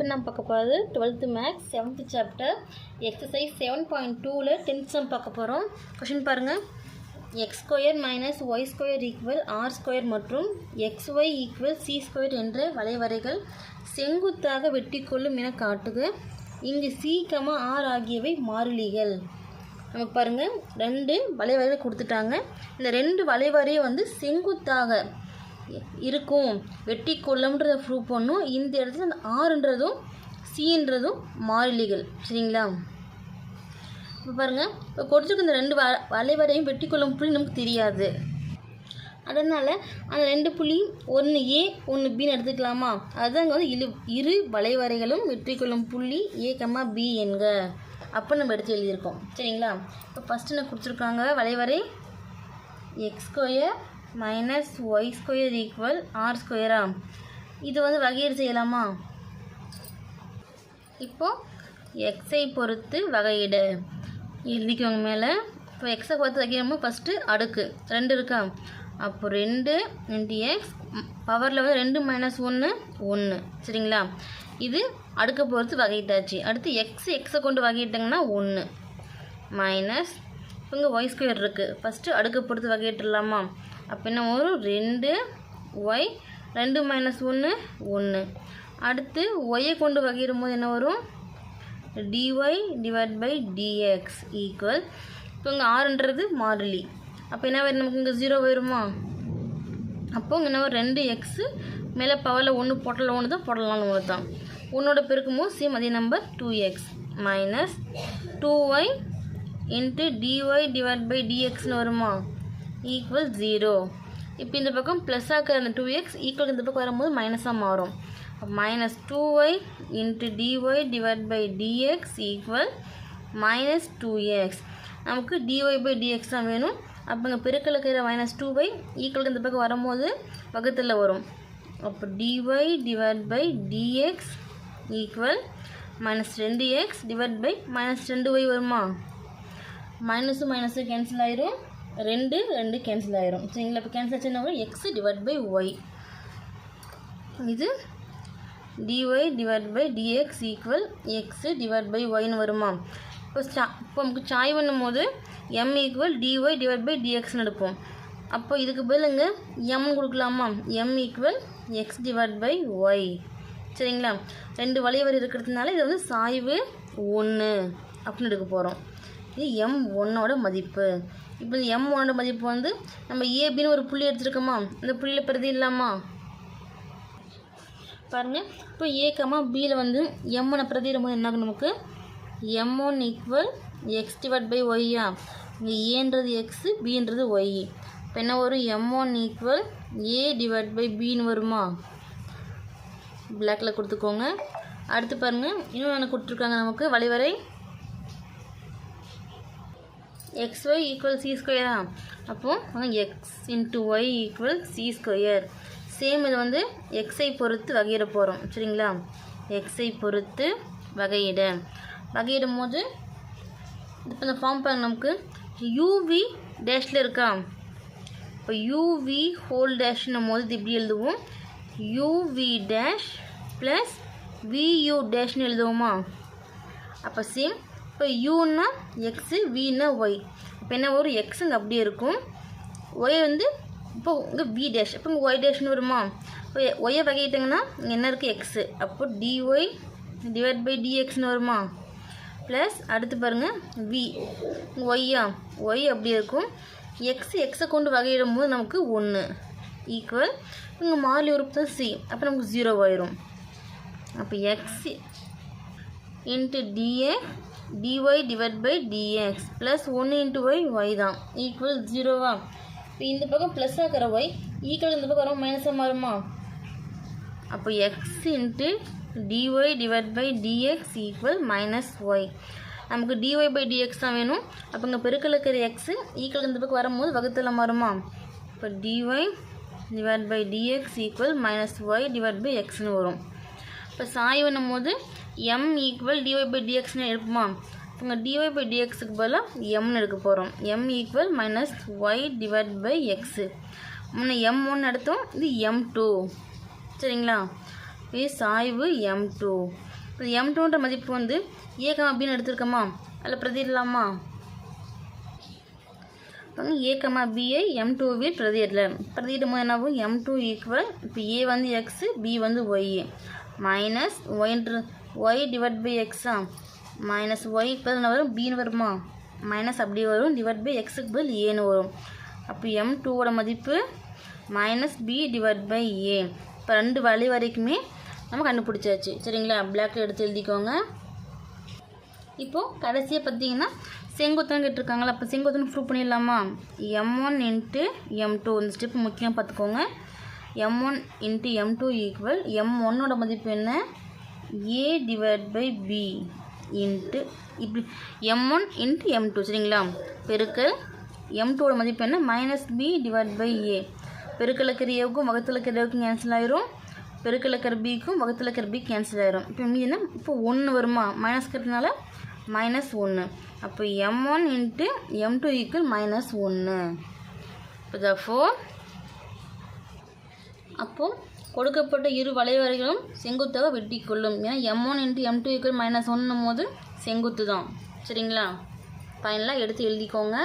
இப்போ நான் பார்க்க போகிறது twelfth maths seventh chapter exercise seven point டூவில் டென்த் சம் பார்க்க போகிறோம் கொஷின் பாருங்கள் x square minus y square equal r square மற்றும் x y equal c square என்ற வளைவரைகள் செங்குத்தாக வெட்டி கொள்ளும் என காட்டுக இங்கு சி கமா ஆர் ஆகியவை மாறிலிகள். நமக்கு பாருங்கள் ரெண்டு வளைவரைகள் கொடுத்துட்டாங்க. இந்த ரெண்டு வளைவரையும் வந்து செங்குத்தாக இருக்கும். வெட்டி கொள்ளம்ன்றதை ப்ரூவ் பண்ணும். இந்த இடத்துல அந்த ஆறுன்றதும் சின்றதும் மாறிலிகள். சரிங்களா? இப்போ பாருங்கள் இப்போ கொடுத்துருக்க இந்த ரெண்டு வ வளைவரையும் வெட்டி கொள்ளும் புள்ளி நமக்கு தெரியாது. அதனால் அந்த ரெண்டு புள்ளி ஒன்று ஏ ஒன்று பின்னு எடுத்துக்கலாமா? அதுதான் இங்கே வந்து இரு இரு வளைவரைகளும் வெற்றி கொள்ளும் புள்ளி ஏ கம்மா பி என்க. அப்போ நம்ம எடுத்து எழுதியிருக்கோம். சரிங்களா? இப்போ ஃபஸ்ட்டு என்ன கொடுத்துருக்காங்க? வளைவரை x square minus y square equal r ஸ்கொயரா இது வந்து வகையீடு செய்யலாமா? இப்போது எக்ஸை பொறுத்து வகையீடு. எழுதிக்கோங்க மேலே இப்போ எக்ஸை பொறுத்து வைக்கிறோமோ ஃபஸ்ட்டு அடுக்கு. ரெண்டு இருக்கா? அப்போ ரெண்டு இன்டி எக்ஸ் பவரில் வந்து ரெண்டு மைனஸ் ஒன்று ஒன்று சரிங்களா? இது அடுக்க பொறுத்து வகையிட்டாச்சு. அடுத்து எக்ஸ் எக்ஸை கொண்டு வகையிட்டாங்கன்னா ஒன்று மைனஸ் இப்போ இங்கே ஒய் ஸ்கொயர் இருக்குது ஃபஸ்ட்டு அடுக்க பொறுத்து வகையிட்டுலாமா அப்போ என்ன வரும்? ரெண்டு ஒய் ரெண்டு மைனஸ் ஒன்று ஒன்று அடுத்து ஒய்யை கொண்டு வகையிடும் போது என்ன வரும்? D y divide by d x equal இப்போ இங்கே ஆறுன்றது மாறிலி. அப்போ என்ன வரும்? நமக்கு இங்கே ஜீரோ வருமா? அப்போ இங்கே என்ன வரும்? ரெண்டு எக்ஸு மேலே பவரில் ஒன்று போட்டல ஒன்று தான் போடலாம்னு ஒன்று தான். ஒன்னோட பெருக்கும்போது சேம் அதே number two x minus two y into d y divide by டிஎக்ஸ்னு வருமா? ஈக்குவல் ஜீரோ இப்போ இந்த பக்கம் ப்ளஸ் ஆக்கிற அந்த டூ எக்ஸ் ஈக்குவல் இந்த பக்கம் வரும்போது மைனஸாக மாறும். Minus two y into d y divide by d x equal minus two x நமக்கு d y by d x தான் வேணும். அப்போ இங்கே பெருக்கில் இருக்கிற மைனஸ் டூ பை ஈக்குவலுக்கு இந்த பக்கம் வரும்போது பக்கத்தில் வரும். அப்போ d y divide by d x equal minus ரெண்டு எக்ஸ் டிவைட் பை மைனஸ் ரெண்டு ஒய் வருமா? மைனஸும் மைனஸும் கேன்சல் ஆயிரும். ரெண்டு ரெண்டு கேன்சல் ஆயிரும். சரிங்களா? இப்போ கேன்சல் ஆச்சுன்னா கூட எக்ஸ் டிவைட் பை ஒய் இது d y divide by d x equal x divide by ஒய்னு வருமா? இப்போ சா இப்போ நமக்கு சாய் பண்ணும் போது m equal d y divide by டிஎக்ஸ்னு எடுப்போம். அப்போ இதுக்கு பதிலுங்க எம்னு கொடுக்கலாமா? M equal x divide by y சரிங்களா? ரெண்டு வழிவரி இருக்கிறதுனால இது வந்து சாய்வு ஒன்று அப்படின்னு எடுக்க போகிறோம் இது எம் ஒன்னோட மதிப்பு. இப்போ இந்த எம் ஒன்னோட மதிப்பு வந்து நம்ம ஏபின்னு ஒரு புள்ளி எடுத்துருக்கோமா? இந்த புள்ளியில் பிரதி இல்லாமா? பாருங்கள் இப்போ ஏ பியில் வந்து எம்மனை பிரதி போது என்ன ஆகும் நமக்கு? M one equal x divide by ஒய்யா இங்கே ஏன்றது எக்ஸு பின்றது ஒய் இப்போ என்ன வரும்? M one equal a divide by பின்னு வருமா? பிளாக்கில் கொடுத்துக்கோங்க. அடுத்து பாருங்கள் இன்னும் என்ன கொடுத்துருக்காங்க நமக்கு. வழிவரை எக்ஸ் ஒய் ஈக்குவல் சி ஸ்கொயரா அப்போது x into y equal c square same இது வந்து எக்ஸை பொறுத்து வகையிட போகிறோம் சரிங்களா? எக்ஸை பொறுத்து வகையிட. வகையிடும் போது இப்போ இந்த ஃபார்ம் பாருங்க நமக்கு. யூவி டேஷில் இருக்கா? இப்போ யூவி ஹோல் டேஷ்னும் போது இது இப்படி எழுதுவோம். U v dash plus v u டேஷ்னு எழுதுவோமா? அப்போ சேம் இப்போ யூன்னா எக்ஸு வின்னா ஒய் இப்போ என்ன வரும்? எக்ஸ் இங்கே அப்படியே இருக்கும். ஒய் வந்து இப்போ இங்கே வி டேஷ் இப்போ இங்கே ஒய் டேஷ்னு வருமா? இப்போ ஒய்யை வகையிட்டிங்கன்னா இங்கே என்ன இருக்குது எக்ஸு அப்போ டிஒய் டிவைட் பை டிஎக்ஸ்னு வருமா? ப்ளஸ் அடுத்து பாருங்கள் வி ஒய்யா ஒய் அப்படி இருக்கும். எக்ஸ் எக்ஸை கொண்டு வகையிடும் போது நமக்கு ஒன்று ஈக்குவல் இங்கே மாறி உறுப்பு தான் சி அப்போ நமக்கு ஜீரோ ஆயிரும். அப்போ x into DA d y divide by d x plus ஒன்று இன்ட்டு ஒய் ஒய் தான். ஈக்குவல் ஜீரோவா இப்போ இந்த பக்கம் ப்ளஸ் ஆக்கிற ஒய் ஈக்குவல் இந்த பக்கம் வரும் மைனஸாக மாறுமா? அப்போ x into d y divide by d x equal minus y நமக்கு d y by d x தான் வேணும். அப்போ இங்கே பெருக்கில் இருக்கிற எக்ஸு ஈக்குவல் இந்த பக்கம் வரும்போது வகுத்தில் மாறுமா? இப்போ d y divide by d x equal minus y divide by எக்ஸ்னு வரும். இப்போ சாய் பண்ணும்போது m equal d y by டிஎக்ஸ்னு எடுப்போமா இங்கே டிஒய் பை டிஎக்ஸுக்கு பதிலாக எம்னு எடுக்க போகிறோம் m equal minus y divide by x முன்ன எம் ஒன்று எடுத்தோம் இது எம் டூ சரிங்களா? இது சாய்வு எம் டூ இப்போ எம் டூன்ற மதிப்பு வந்து ஏகம் அப்படின்னு பின்னு எடுத்துருக்கோமா? அதில் பிரதிடலாமா பாருங்க ஏ பிஐ எம் டூவில் பிரதியிடல. பிரதியிடும் போது என்னாகும் எம் டூ ஈக்குவல் இப்போ ஏ வந்து எக்ஸு பி வந்து ஒய் மைனஸ் ஒய்ன்ற ஒய் டிவைட் பை எக்ஸா மைனஸ் ஒய் இப்போ என்ன வரும்? பின்னு வருமா? மைனஸ் அப்படி வரும். டிவைட் பை எக்ஸுக்கு பதில் ஏன்னு வரும். அப்போ எம் டூவோட மதிப்பு minus b divide by a இப்போ ரெண்டு வழி வரைக்குமே நம்ம கண்டுபிடிச்சாச்சு. சரிங்களா? பிளாக்ல எடுத்து எழுதிக்கோங்க. இப்போது கடைசியாக பார்த்தீங்கன்னா செங்குத்தம் கேட்டிருக்காங்களா அப்போ செங்குத்தம் ப்ரூவ் பண்ணிடலாமா? M one into m two இந்த ஸ்டெப் முக்கியம் பார்த்துக்கோங்க. M one into m two equal m ஒன்னோட மதிப்பு என்ன? A divide by b into இப்படி m one into m two சரிங்களா? பெருக்கல் எம் டூவோட மதிப்பு என்ன? Minus b divide by a பெருக்கல் ஏவுக்கும் வகத்தில் இருக்கிற ஏவுக்கும் கேன்சல் ஆயிரும். பெருக்கல் இருக்கிற பிக்கும் வகத்தில் இருக்கிற பி கேன்சல் ஆயிரும். இப்போ மீதி என்ன? இப்போ ஒன்று வருமா? மைனஸ் இருக்கிறதுனால மைனஸ் ஒன்று அப்போ m one into m two equal minus ஒன்று இப்போ த ஃபோர் அப்போது கொடுக்கப்பட்ட இரு வளைவரைகளும் செங்குத்தாக வெட்டி கொள்ளும் ஏன்னா m one into m two equal minus ஒன்னும் போது செங்குத்து தான் சரிங்களா ஃபைனலாக எடுத்து எழுதிக்கோங்க.